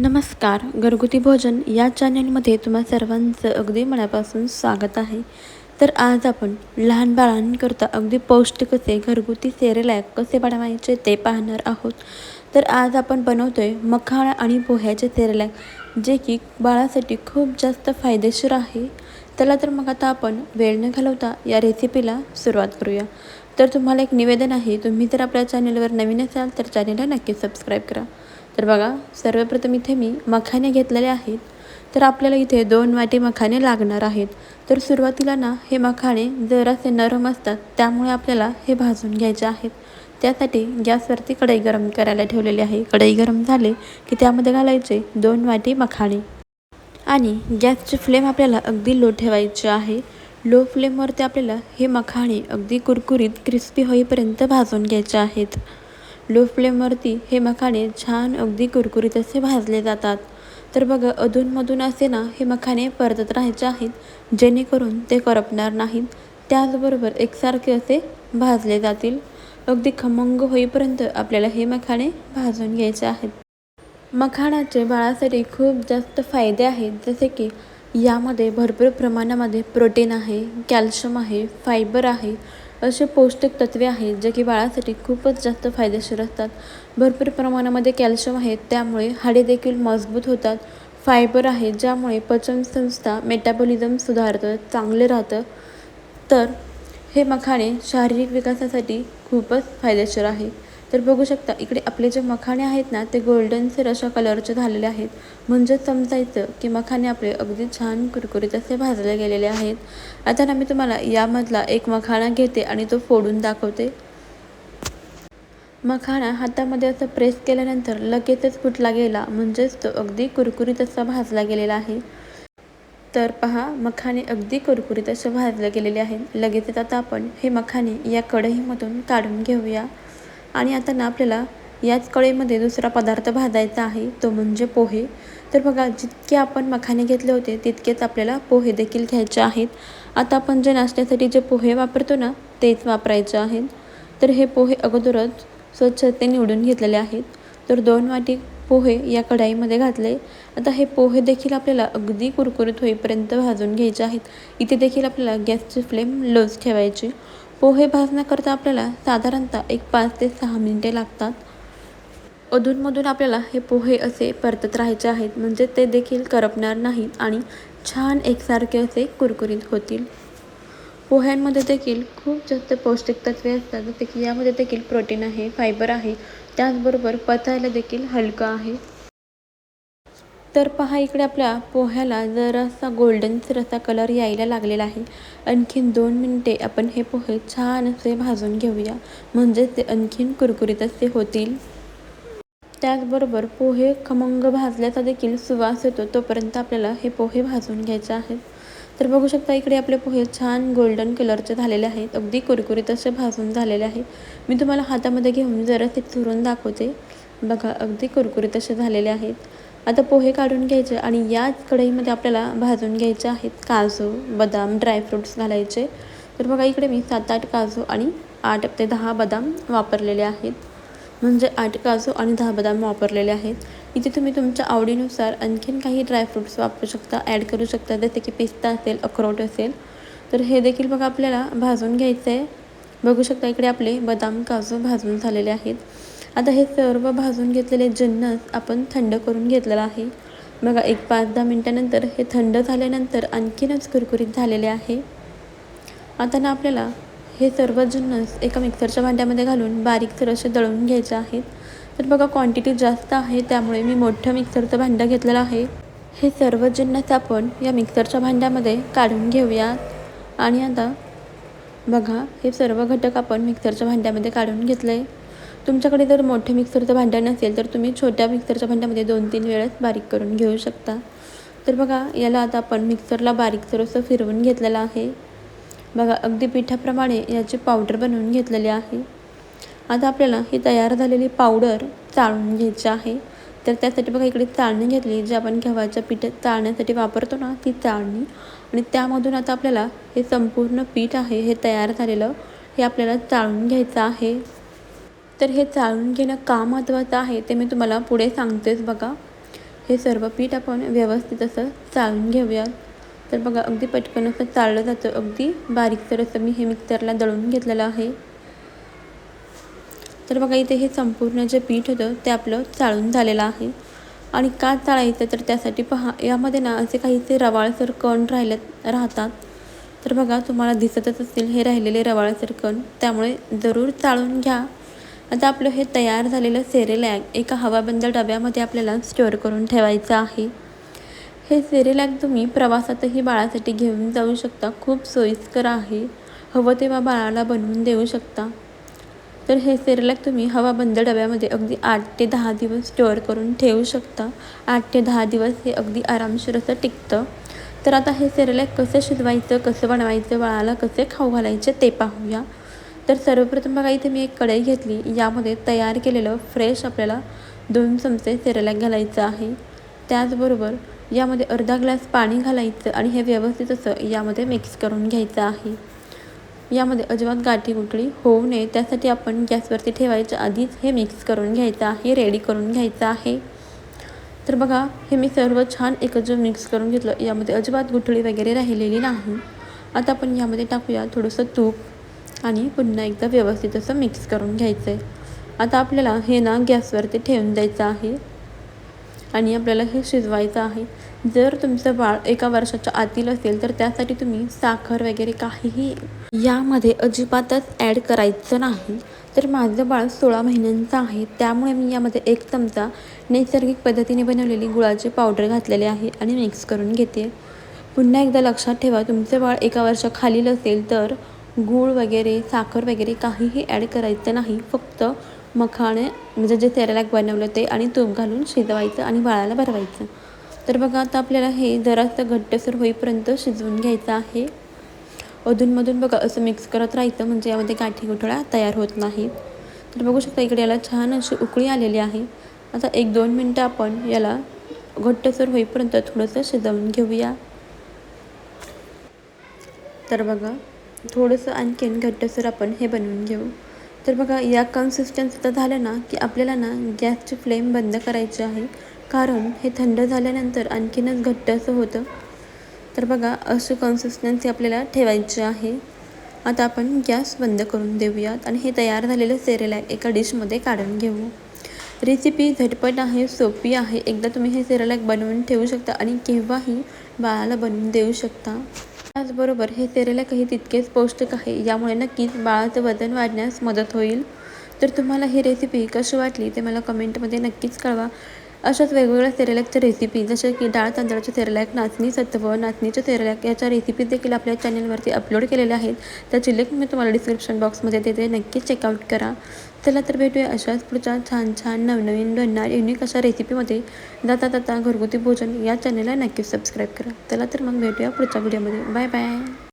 नमस्कार घरगुती भोजन या चॅनलमध्ये तुम्हा सर्वांचं अगदी मनापासून स्वागत आहे. तर आज आपण लहान बाळांकरता अगदी पौष्टिक असे घरगुती सेरेलॅक कसे बनवायचे ते पाहणार आहोत. तर आज आपण बनवतो आहे मखाणा आणि पोह्याचे सेरेलॅक जे की बाळासाठी खूप जास्त फायदेशीर आहे. त्याला तर मग आता आपण वेळ न घालवता या रेसिपीला सुरुवात करूया. तर तुम्हाला एक निवेदन आहे तुम्ही जर आपल्या चॅनलवर नवीन असाल तर चॅनलला नक्की सबस्क्राईब करा. तर बघा सर्वप्रथम इथे मी मखाने घेतलेले आहेत. तर आपल्याला इथे दोन वाटी मखाने लागणार आहेत. तर सुरुवातीला ना हे मखाणे जरासे नरम असतात त्यामुळे आपल्याला हे भाजून घ्यायचे आहेत. त्यासाठी गॅसवरती कढई गरम करायला ठेवलेली आहे. कढई गरम झाले की त्यामध्ये घालायचे दोन वाटी मखाणे. आणि गॅसची फ्लेम आपल्याला अगदी लो ठेवायची आहे. लो फ्लेमवरती आपल्याला हे मखाणे अगदी कुरकुरीत क्रिस्पी होईपर्यंत भाजून घ्यायचे आहेत. लो फ्लेमवरती हे मखाणे छान अगदी कुरकुरीत असे भाजले जातात. तर बघा अधूनमधून असे ना हे मखाणे परतत राहायचे आहेत जेणेकरून ते करपणार नाहीत. त्याचबरोबर एकसारखे असे भाजले जातील. अगदी खमंग होईपर्यंत आपल्याला हे मखाणे भाजून घ्यायचे आहेत. मखाणाचे बाळासाठी खूप जास्त फायदे आहेत जसे की यामध्ये भरपूर प्रमाणामध्ये प्रोटीन आहे कॅल्शियम आहे फायबर आहे असे पौष्टिक तत्वे आहेत जे की बाळासाठी खूपच जास्त फायदेशीर असतात. भरपूर प्रमाणामध्ये कॅल्शियम आहे त्यामुळे हाडे देखील मजबूत होतात. फायबर आहे ज्यामुळे पचनसंस्था मेटाबॉलिझम सुधारतं चांगले राहतं. तर हे मखाणे शारीरिक विकासासाठी खूपच फायदेशीर आहे. तर बघू शकता इकडे आपले जे मखाणे आहेत ना ते गोल्डनसर अशा कलरचे झालेले आहेत. म्हणजे समजायचं की मखाणे आपले अगदी छान कुरकुरीत असे भाजले गेलेले आहेत. आता ना मी तुम्हाला यामधला एक मखाणा घेते आणि तो फोडून दाखवते. मखाणा हातामध्ये असं प्रेस केल्यानंतर लगेचच फुटला गेला. म्हणजेच तो अगदी कुरकुरीत असा भाजला गेलेला आहे. तर पहा मखाने अगदी कुरकुरीत असे भाजले गेलेले आहेत. लगेचच आता आपण हे मखाने या कढईमधून काढून घेऊया. आणि आता ना आपल्याला याच कढईमध्ये दुसरा पदार्थ भाजायचा आहे तो म्हणजे पोहे. तर बघा जितके आपण मखाने घेतले होते तितकेच आपल्याला पोहे देखील घ्यायचे आहेत. आता आपण जे नाश्त्यासाठी जे पोहे वापरतो ना तेच वापरायचे आहेत. तर हे पोहे अगोदरच स्वच्छ ते निवडून घेतलेले आहेत. तर दोन वाटी पोहे या कढाईमध्ये घातले. आता हे पोहे देखील आपल्याला अगदी कुरकुरीत होईपर्यंत भाजून घ्यायचे आहेत. इथे देखील आपल्याला गॅसची फ्लेम लोच ठेवायची. पोहे भाजण्याकरता आपल्याला साधारणतः एक पाच ते सहा मिनिटे लागतात. अधूनमधून आपल्याला हे पोहे असे परतत राहायचे आहेत. म्हणजे ते देखील करपणार नाहीत आणि छान एकसारखे असे कुरकुरीत होतील. पोह्यांमध्ये देखील खूप जास्त पौष्टिक तत्वे असतात. जसे की यामध्ये देखील प्रोटीन आहे फायबर आहे. त्याचबरोबर पचायला देखील हलकं आहे. तर पहा इकडे आपल्या पोह्याला जरासा गोल्डनसर असा कलर यायला लागलेला आहे. आणखीन दोन मिनटे आपण हे पोहे छान असे भाजून घेऊया. म्हणजे ते आणखीन कुरकुरीत असे होतील. त्याचबरोबर पोहे खमंग भाजल्याचा देखील सुवास येतो तोपर्यंत आपल्याला हे पोहे भाजून घ्यायचे आहेत. तर बघू शकता इकडे आपले पोहे छान गोल्डन कलरचे झालेले आहेत. अगदी कुरकुरीत असे भाजून झालेले आहेत मी तुम्हाला हातामध्ये घेऊन जरा ते चुरून दाखवते. बघा अगदी कुरकुरीत असे झालेले आहेत. आता पोहे काढून घ्यायचे आणि याच कढईमध्ये आपल्याला भाजून घ्यायचे आहेत काजू बदाम ड्रायफ्रूट्स घालायचे. तर बघा इकडे मी सात आठ काजू आणि आठ ते दहा बदाम वापरलेले आहेत. म्हणजे आठ काजू आणि दहा बदाम वापरलेले आहेत. इथे तुम्ही तुमच्या आवडीनुसार आणखीन काही ड्रायफ्रूट्स वापरू शकता ॲड करू शकता जसे की पिस्ता असेल अक्रोट असेल. तर हे देखील बघा आपल्याला भाजून घ्यायचं आहे बघू शकता इकडे आपले बदाम काजू भाजून झालेले आहेत. आता हे सर्व भाजून घेतलेले जिन्नस आपण थंड करून घेतलेलं आहे. बघा एक पाच दहा मिनटानंतर हे थंड झाल्यानंतर आणखीनच कुरकुरीत झालेले आहे. आता ना आपल्याला हे सर्व जिन्नस एका मिक्सरच्या भांड्यामध्ये घालून बारीक असे दळून घ्यायचे आहेत. तर बघा क्वांटिटी जास्त आहे त्यामुळे मी मोठं मिक्सरचं भांडं घेतलेलं आहे. हे सर्व जिन्नस आपण या मिक्सरच्या भांड्यामध्ये काढून घेऊयात. आणि आता बघा हे सर्व घटक आपण मिक्सरच्या भांड्यामध्ये काढून घेतले आहे तुमच्याकडे जर मोठे मिक्सरचं भांडं नसेल तर तुम्ही छोट्या मिक्सरच्या भांड्यामध्ये दोन तीन वेळेस बारीक करून घेऊ शकता. तर बघा याला आता आपण मिक्सरला बारीक असं फिरवून घेतलेलं आहे. बघा अगदी पिठाप्रमाणे याची पावडर बनवून घेतलेली आहे. आता आपल्याला ही तयार झालेली पावडर चाळून घ्यायची आहे. तर त्यासाठी बघा इकडे चाळणी घेतली जी आपण गव्हाच्या पीठ चाळण्यासाठी वापरतो ना ती चाळणी. आणि त्यामधून आता आपल्याला हे संपूर्ण पीठ आहे हे तयार झालेलं हे आपल्याला चाळून घ्यायचं आहे. तर हे चाळून घेणं का महत्त्वाचं आहे ते मी तुम्हाला पुढे सांगतेच बघा. हे सर्व पीठ आपण व्यवस्थित असं चाळून घेऊयात. तर बघा अगदी पटकन असं चाळलं जातं. अगदी बारीकसर असं मी हे मिक्सरला दळून घेतलेलं आहे. तर बघा इथे हे संपूर्ण जे पीठ होतं ते आपलं चाळून झालेलं आहे. आणि का चाळायचं तर त्यासाठी पहा यामध्ये ना असे काहीसे रवाळसर कण राहिले राहतात. तर बघा तुम्हाला दिसतच असतील हे राहिलेले रवाळसर कण. त्यामुळे जरूर चाळून घ्या. आता आपलं हे तयार झालेलं सेरेलॅग एका हवाबंद डब्यामध्ये आपल्याला स्टोअर करून ठेवायचं आहे. हे सेरेलॅग तुम्ही प्रवासातही बाळासाठी घेऊन जाऊ शकता. खूप सोयीस्कर आहे. हवं तेव्हा बाळाला बनवून देऊ शकता. तर हे सेरेलॅग तुम्ही हवाबंद डब्यामध्ये अगदी आठ ते दहा दिवस स्टोअर करून ठेवू शकता. आठ ते दहा दिवस हे अगदी आरामशीर असं टिकतं. तर आता हे सेरेलॅग कसं शिजवायचं कसं बनवायचं बाळाला कसे खाऊ घालायचे ते पाहूया. तर सर्वप्रथम बघा इथे मी एक कढई घेतली. यामध्ये तयार केलेलं फ्रेश आपल्याला दोन चमचे सेरेला घालायचं आहे. त्याचबरोबर यामध्ये अर्धा ग्लास पाणी घालायचं आणि हे व्यवस्थित असं यामध्ये मिक्स करून घ्यायचं आहे. यामध्ये अजिबात गाठी गुठळी होऊ नये. त्यासाठी आपण गॅसवरती ठेवायच्या आधीच हे मिक्स करून घ्यायचं आहे रेडी करून घ्यायचं आहे. तर बघा हे मी सर्व छान एकत्र मिक्स करून घेतलं. यामध्ये अजिबात गुठळी वगैरे राहिलेली नाही. आता आपण यामध्ये टाकूया थोडंसं तूप. आणि पुन्हा एकदा व्यवस्थित असं मिक्स करून घ्यायचं आहे आता आपल्याला हे ना गॅसवरती ठेवून द्यायचं आहे. आणि आपल्याला हे शिजवायचं आहे. जर तुमचं बाळ एका वर्षाच्या आतील असेल तर त्यासाठी तुम्ही साखर वगैरे काहीही यामध्ये अजिबातच ॲड करायचं नाही. तर माझं बाळ सोळा महिन्यांचं आहे. त्यामुळे मी यामध्ये एक चमचा नैसर्गिक पद्धतीने बनवलेली गुळाची पावडर घातलेली आहे आणि मिक्स करून घेते. पुन्हा एकदा लक्षात ठेवा तुमचं बाळ एका वर्षाखालील असेल तर गूळ वगैरे साखर वगैरे काहीही ॲड करायचं नाही. फक्त मखाणे म्हणजे जे सेरेलॅक बनवलं ते आणि तूप घालून शिजवायचं आणि बाळाला भरवायचं. तर बघा आता आपल्याला हे जरासं घट्टसर होईपर्यंत शिजवून घ्यायचं आहे. अधूनमधून बघा असं मिक्स करत राहायचं म्हणजे यामध्ये गाठी गुठळा तयार होत नाही. तर बघू शकता इकडे याला छान अशी उकळी आलेली आहे. आता एक दोन मिनटं आपण याला घट्टसर होईपर्यंत थोडंसं शिजवून घेऊया. तर बघा थोडंसं आणखीन घट्टसर आपण हे बनवून घेऊ. तर बघा या कन्सिस्टन्सीचं झालं ना की आपल्याला ना गॅसची फ्लेम बंद करायची आहे. कारण हे थंड झाल्यानंतर आणखीनच घट्ट असं होतं. तर बघा अशी कन्सिस्टन्सी आपल्याला ठेवायची आहे. आता आपण गॅस बंद करून देऊयात आणि हे तयार झालेलं सेरेलॅक एका डिशमध्ये काढून घेऊ. रेसिपी झटपट आहे सोपी आहे. एकदा तुम्ही हे सेरेलॅक बनवून ठेवू शकता आणि केव्हाही बाळाला बनवून देऊ शकता. त्याचबरोबर हे सेरेलॅकही तितकेच पौष्टिक आहे. यामुळे नक्कीच बाळाचं वजन वाढण्यास मदत होईल. तर तुम्हाला ही रेसिपी कशी वाटली ते मला कमेंटमध्ये नक्कीच कळवा. अशाच वेगवेगळ्या सेरेलॅकच्या रेसिपी जसे की डाळ तांदळाचे सेरेलॅक नाचणी सत्व नाचणीचे सेरेलॅक याच्या रेसिपी देखील आपल्या चॅनलवरती अपलोड केलेल्या आहेत. त्याची लिंक मी तुम्हाला डिस्क्रिप्शन बॉक्समध्ये देते. नक्कीच चेकआउट करा. चला तर भेटूया अशाच पुढच्या छान छान नवनवीन बनणार युनिक अशा रेसिपीमध्ये जाता जाता घरगुती भोजन या चॅनलला नक्कीच सबस्क्राईब करा. चला तर मग भेटूया पुढच्या व्हिडिओमध्ये बाय बाय